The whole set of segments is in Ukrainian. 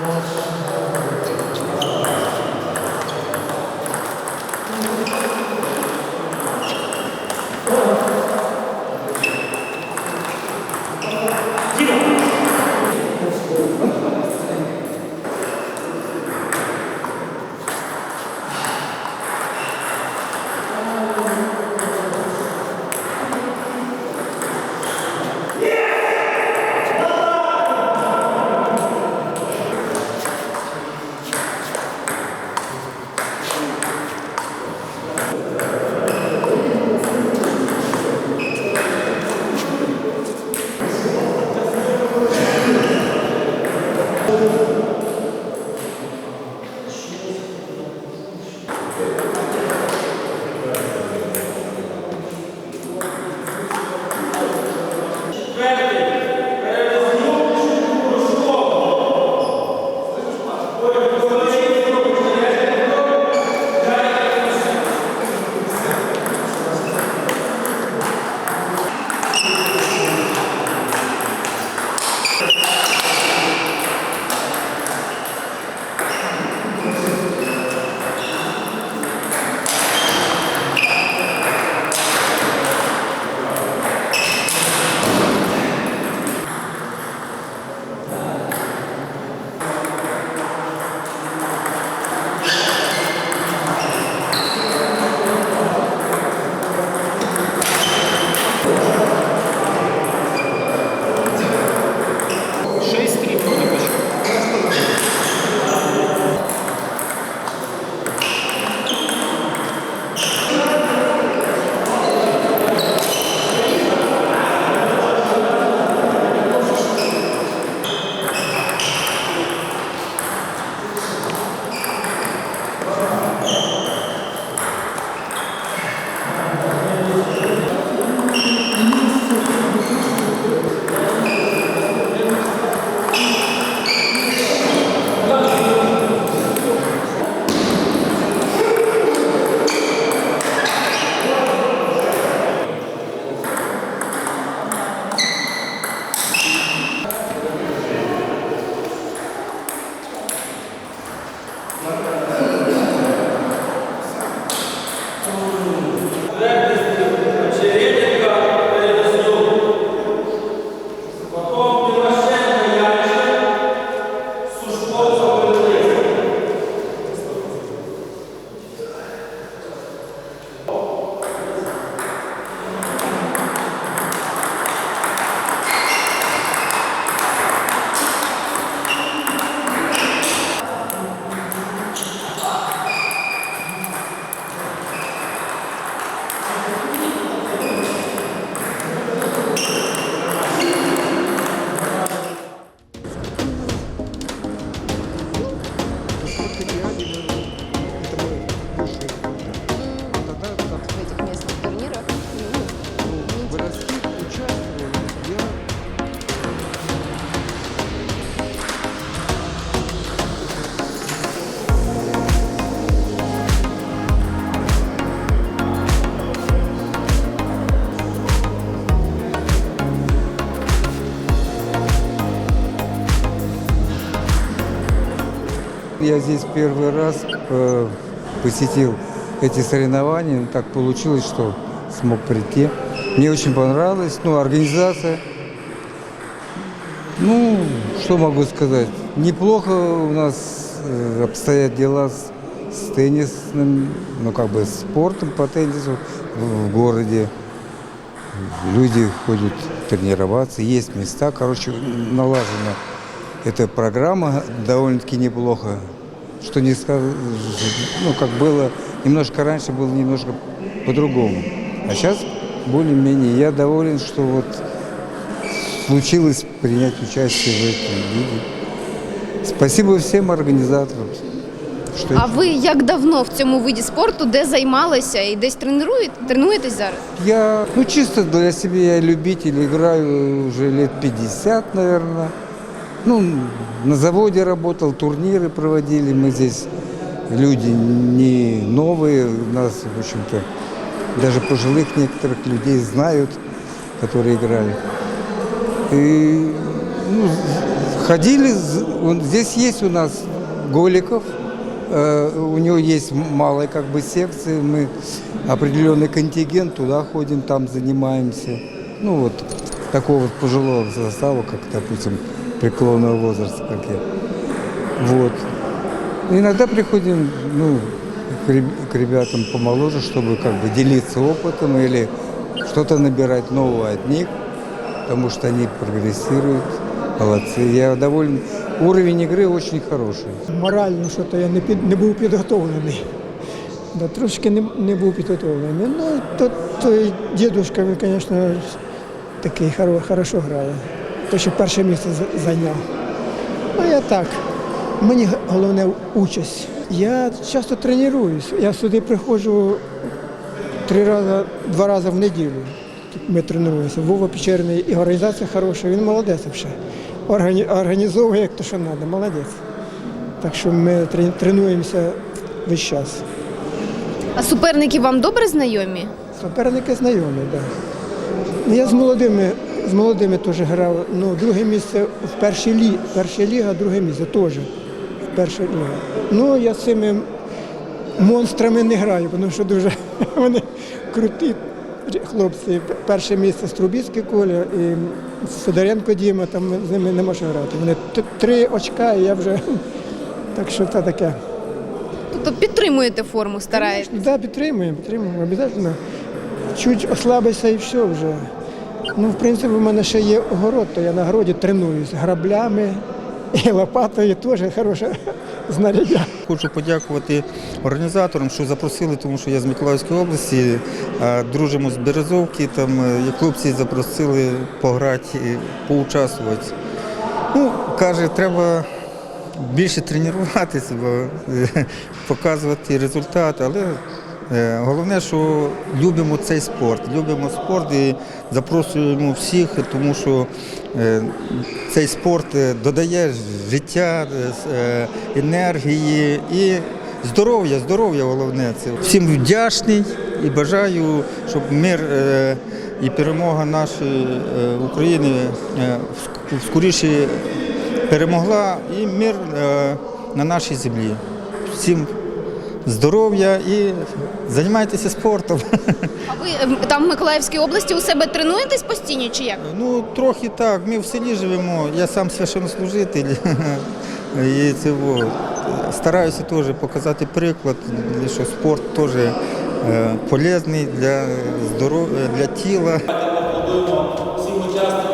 我说 я здесь первый раз э, посетил эти соревнования. Так получилось, что смог прийти. Мне очень понравилось. Ну, организация. Ну, что могу сказать? Неплохо у нас э, обстоят дела с, с теннисным, ну, как бы спортом по теннису в, городе. Люди ходят тренироваться, есть места. Короче, налажена эта программа довольно-таки неплохо. Что не скажешь, ну, как было, немножко раньше было немножко по-другому. А сейчас более-менее я доволен, что вот случилось принять участие в этом виде. Спасибо всем организаторам. Что А ви як давно в цьому виді спорту, де займалися і десь тренуєте, тренуєтесь зараз? Я, ну чисто для себя я любитель, играю уже лет 50, наверное. Ну, на заводе работал, турниры проводили. Мы здесь люди не новые, нас, в общем-то, даже пожилых некоторых людей знают, которые играли. И ну, ходили, здесь есть у нас Голиков, э, у него есть малая как бы секция, мы определенный контингент, туда ходим, там занимаемся. Ну вот такого пожилого состава, как, допустим, преклонного возраста, как я. Вот. Иногда приходим, ну, к реб- к ребятам помоложе, чтобы как бы делиться опытом или что-то набирать нового от них, потому что они прогрессируют, молодцы. Я доволен. Уровень игры очень хороший. Морально, що то я не, під, не був підготовлений. Да, трошки не, не був підготовлений. Ну, то, той дідушка, він, звісно, такий хоро, хорошо грає. То, що перше місце зайняв. А я так. Мені головне участь. Я часто тренуюсь. Я сюди приходжу три рази, два рази в неділю. Ми тренуємося. Вова Печерний і організація хороша, він молодець. Органі, організовує як то, що треба, молодець. Так що ми тренуємося весь час. А суперники вам добре знайомі? Суперники знайомі, так. Да. Я з молодими, з молодими теж грав. Ну, друге місце в першій лі, перша ліга, друге місце теж. В перша ліга. Ну, я з цими монстрами не граю, тому що дуже вони круті хлопці. Перше місце Струбіцький Коля і Федоренко Діма, там з ними не можу грати. Вони три очка, і я вже. Так що це таке. Тобто підтримуєте форму, стараєтесь? Так, да, підтримуємо, підтримуємо, обов'язково. Чуть ослабився і все вже. Ну, в принципі, в мене ще є огород, то я на городі тренуюсь граблями і лопатою теж хороше знаряддя. Хочу подякувати організаторам, що запросили, тому що я з Миколаївської області, а дружимо з Березовки, там е, хлопці запросили пограти, поучаствувати. Ну, каже, треба більше тренуватися, е, показувати результат, але головне, що любимо цей спорт, любимо спорт і запрошуємо всіх, тому що е, цей спорт е, додає життя, е, е, енергії і здоров'я, здоров'я головне. Це всім вдячний і бажаю, щоб мир е, і перемога нашої е, України е, скоріше перемогла і мир е, на нашій землі. Всім здоров'я і займайтеся спортом. А ви ем, там в Миколаївській області у себе тренуєтесь постійно чи як? Ну, трохи так. Ми в селі живемо, я сам священнослужитель. І це от, стараюся теж показати приклад, що спорт теж е, полезний для здоров'я, для тіла. всім учасникам,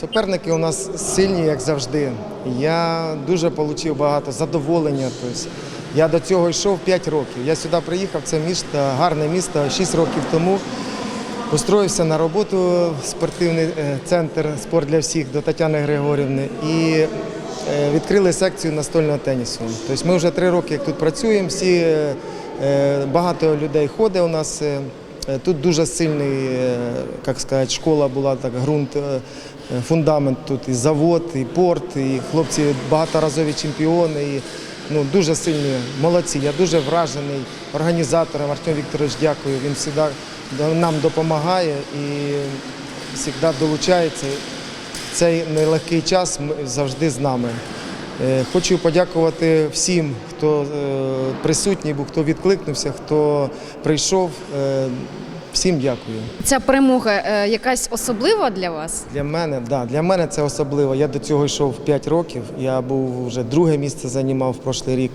Суперники у нас сильні, як завжди. Я дуже отримав багато задоволення. Тобто, я до цього йшов 5 років. Я сюди приїхав, це місто, гарне місто, 6 років тому. Устроївся на роботу в спортивний е, центр Спорт для всіх до Тетяни Григорівни і е, відкрили секцію настольного тенісу. Тобто ми вже три роки як тут працюємо. Всі е, багато людей ходить у нас. Тут дуже сильний, школа була, так, ґрунт, фундамент тут і завод, і порт, і хлопці багаторазові чемпіони. І, ну, дуже сильні, молодці. Я дуже вражений організатором Артем Вікторович, дякую. Він завжди нам допомагає і завжди долучається. Цей нелегкий час завжди з нами. Е, Хочу подякувати всім, хто е, присутній був, хто відкликнувся, хто прийшов. Е, Всім дякую. Ця перемога е, якась особлива для вас? Для мене, да, для мене це особливо. Я до цього йшов 5 років. Я був вже друге місце займав в прошлий рік.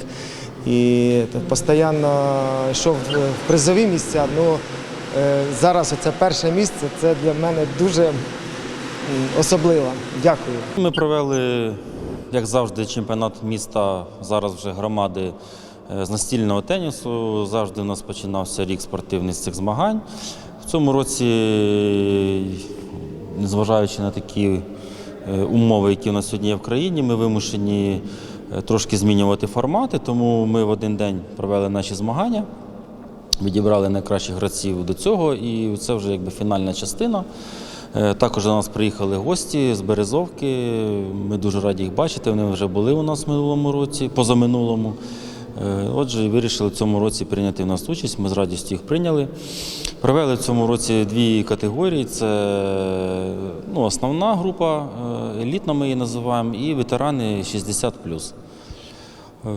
І постійно йшов в призові місця. Ну, е, зараз це перше місце, це для мене дуже особливо. Дякую. Ми провели, як завжди, чемпіонат міста зараз вже громади е, з настільного тенісу. Завжди у нас починався рік спортивний з цих змагань. В цьому році, незважаючи на такі е, умови, які у нас сьогодні є в країні, ми вимушені е, трошки змінювати формати, тому ми в один день провели наші змагання. Відібрали найкращих гравців до цього, і це вже якби фінальна частина. Е, Також до нас приїхали гості з Березовки. Ми дуже раді їх бачити. Вони вже були у нас в минулому році, позаминулому. Е, Отже, вирішили в цьому році прийняти в нас участь. Ми з радістю їх прийняли. Провели в цьому році дві категорії: це ну, основна група, е, елітна ми її називаємо, і ветерани 60 Е,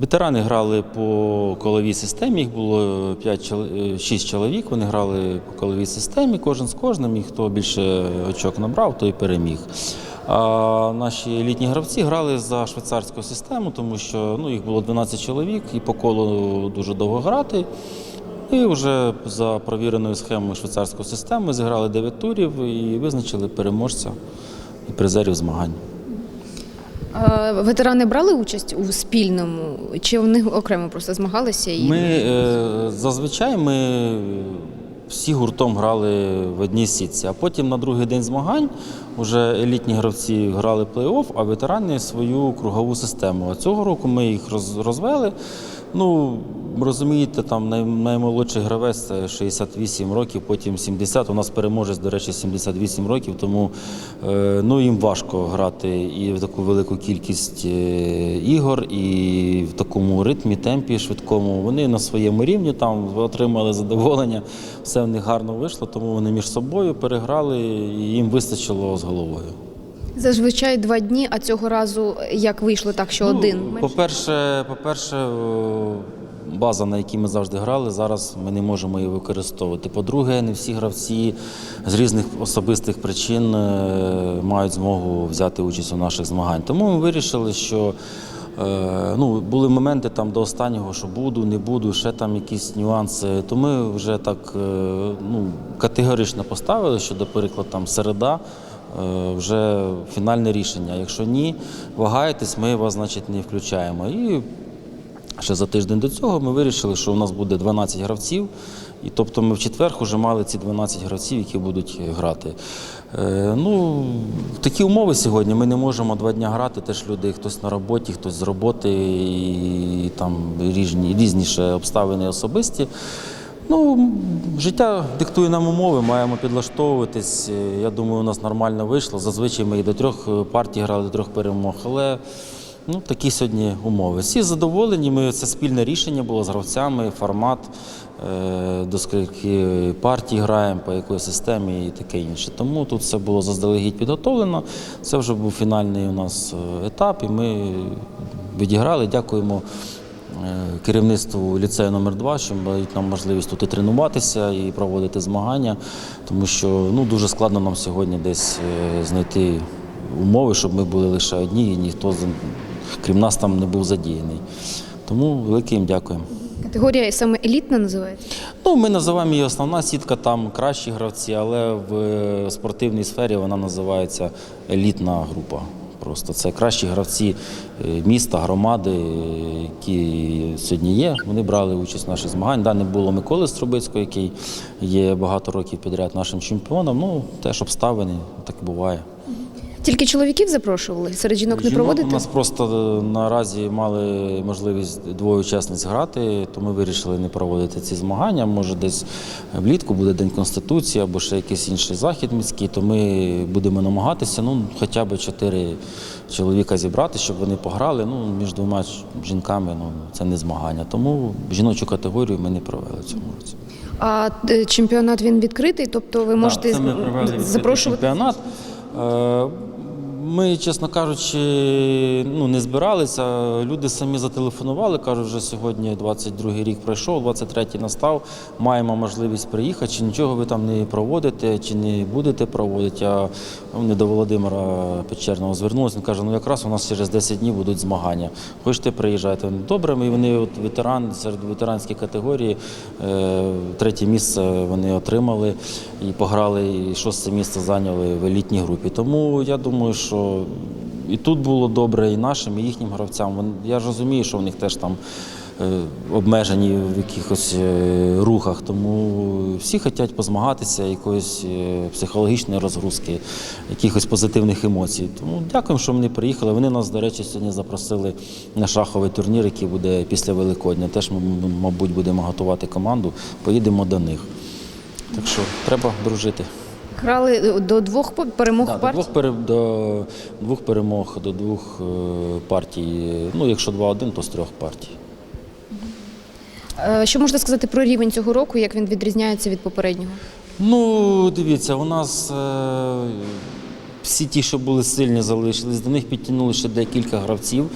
Ветерани грали по коловій системі, їх було 5, 6 чоловік. Вони грали по коловій системі, кожен з кожним, і хто більше очок набрав, той переміг. Наші елітні гравці грали за швейцарську систему, тому що ну, їх було 12 чоловік, і по колу дуже довго грати. І вже за провіреною схемою швейцарської системи зіграли 9 турів і визначили переможця і призерів змагань. Ветерани брали участь у спільному, чи вони окремо просто змагалися? І... Ми е, зазвичай ми всі гуртом грали в одній сітці, а потім на другий день змагань вже елітні гравці грали плей-офф, а ветерани свою кругову систему. А цього року ми їх роз- розвели. Ну, розумієте, там наймолодший гравець 68 років, потім 70. У нас переможець, до речі, 78 років, тому е, ну, їм важко грати і в таку велику кількість е, ігор, і в такому ритмі, темпі швидкому. Вони на своєму рівні там отримали задоволення, все в них гарно вийшло, тому вони між собою переграли і їм вистачило з головою. Зазвичай два дні, а цього разу як вийшло так, що один. Ну, По-перше, по-перше, о, база, на якій ми завжди грали, зараз ми не можемо її використовувати. По-друге, не всі гравці з різних особистих причин е, мають змогу взяти участь у наших змаганнях. Тому ми вирішили, що е, ну, були моменти там до останнього, що буду, не буду, ще там якісь нюанси. То ми вже так е, ну, категорично поставили, що, до прикладу, там середа. Вже фінальне рішення. Якщо ні, вагаєтесь, ми вас, значить, не включаємо. І ще за тиждень до цього ми вирішили, що у нас буде 12 гравців. І тобто ми в четвер вже мали ці 12 гравців, які будуть грати. Е, ну, такі умови сьогодні ми не можемо два дні грати. Теж люди, хтось на роботі, хтось з роботи, і там різні, різні обставини особисті. Ну, життя диктує нам умови, маємо підлаштовуватись. Е, Я думаю, у нас нормально вийшло. Зазвичай ми і до трьох е, партій грали, до трьох перемог. Але Ну, такі сьогодні умови. Всі задоволені. Ми це спільне рішення було з гравцями, формат, е, до скільки партій граємо, по якої системі і таке інше. Тому тут все було заздалегідь підготовлено. Це вже був фінальний у нас е, етап, і ми відіграли. Дякуємо. е, Керівництву ліцею номер 2 що дають нам можливість тут і тренуватися, і проводити змагання, тому що ну, дуже складно нам сьогодні десь е, знайти умови, щоб ми були лише одні, і ніхто крім нас там не був задіяний. Тому велике їм дякуємо. Категорія саме елітна називається? Ну, ми називаємо її основна сітка, там кращі гравці, але в е, спортивній сфері вона називається елітна група. Просто це кращі гравці е, міста, громади, е, які сьогодні є. Вони брали участь в наших змаганнях. Да, не було Миколи Струбицького, який є багато років підряд нашим чемпіоном. Ну, теж обставини, так буває. Тільки чоловіків запрошували, серед жінок не Жінок проводите? У нас просто е, наразі мали можливість двоє учасниць грати, то ми вирішили не проводити ці змагання. Може, десь влітку буде День Конституції або ще якийсь інший захід міський, то ми будемо намагатися ну, хоча б чотири чоловіка зібрати, щоб вони пограли. Ну, між двома жінками ну, це не змагання. Тому жіночу категорію ми не провели в цьому році. А е, чемпіонат він відкритий, тобто ви можете Так, це ми провели запрошувати. чемпіонат. Ми, чесно кажучи, ну, не збиралися. Люди самі зателефонували, кажуть, вже сьогодні 22-й рік пройшов, 23-й настав. Маємо можливість приїхати, чи нічого ви там не проводите, чи не будете проводити. А вони до Володимира Печерного звернулися. Він каже, ну якраз у нас через 10 днів будуть змагання. Хочете приїжджати? Добре, і вони от ветеран серед ветеранської категорії. е, Третє місце вони отримали і пограли, і шосте місце зайняли в елітній групі. Тому я думаю, що і тут було добре, і нашим, і їхнім гравцям. Я ж розумію, що в них теж там е, обмежені в якихось е, рухах. Тому всі хочуть позмагатися, якоїсь е, психологічної розгрузки, якихось позитивних емоцій. Тому дякуємо, що вони приїхали. Вони нас, до речі, сьогодні запросили на шаховий турнір, який буде після Великодня. Теж ми, мабуть, будемо готувати команду, поїдемо до них. Так що треба дружити. Грали е, до двох перемог Да, до, двох до двох перемог, до двох е, партій. Ну, якщо 2-1, то з трьох партій. Е, Що можете сказати про рівень цього року, як він відрізняється від попереднього? Ну, дивіться, у нас е, всі ті, що були сильні, залишились. До них підтягнули ще декілька гравців.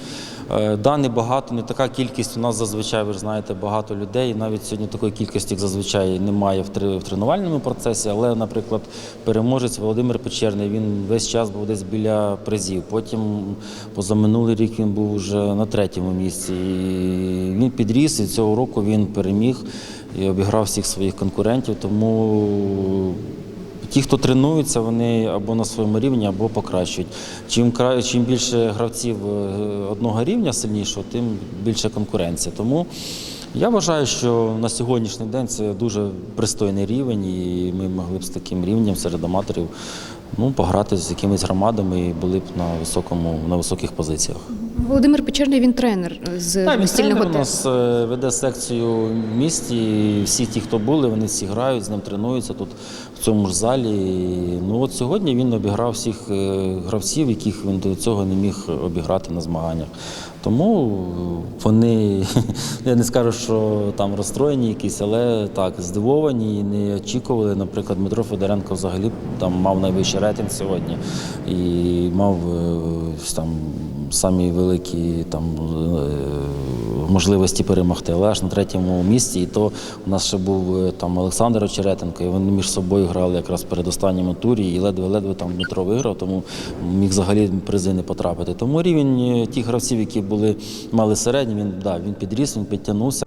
Е, да, не багато, не така кількість. У нас зазвичай, ви ж знаєте, багато людей. Навіть сьогодні такої кількості, зазвичай, немає в тренувальному процесі. Але, наприклад, переможець Володимир Печерний, він весь час був десь біля призів. Потім позаминулий рік він був вже на третьому місці. І він підріс, і цього року він переміг і обіграв всіх своїх конкурентів. Тому ті, хто тренуються, вони або на своєму рівні, або покращують. Чим чим більше гравців е, одного рівня сильнішого, тим більше конкуренція. Тому я вважаю, що на сьогоднішній день це дуже пристойний рівень, і ми могли б з таким рівнем серед аматорів ну, пограти з якимись громадами і були б на високому на високих позиціях. Володимир Печерний, він тренер з Так, він тренер у нас е, веде секцію в місті. і Всі ті, хто були, вони всі грають, з ним тренуються тут в цьому ж залі. Ну от сьогодні він обіграв всіх е, гравців, яких він до цього не міг обіграти на змаганнях. Тому вони, я не скажу, що там розстроєні якісь, але так, здивовані і не очікували. Наприклад, Дмитро Федоренко взагалі там мав найвищий рейтинг сьогодні і мав е, там самі великі там е, можливості перемогти. Але аж на третьому місці, і то у нас ще був е, там Олександр Очеретенко, і вони між собою грали якраз перед останньому турі, і ледве-ледве там Дмитро виграв, тому міг взагалі призи не потрапити. Тому рівень е, тих гравців, які були мали середні. він да, він підріс, він підтягнувся.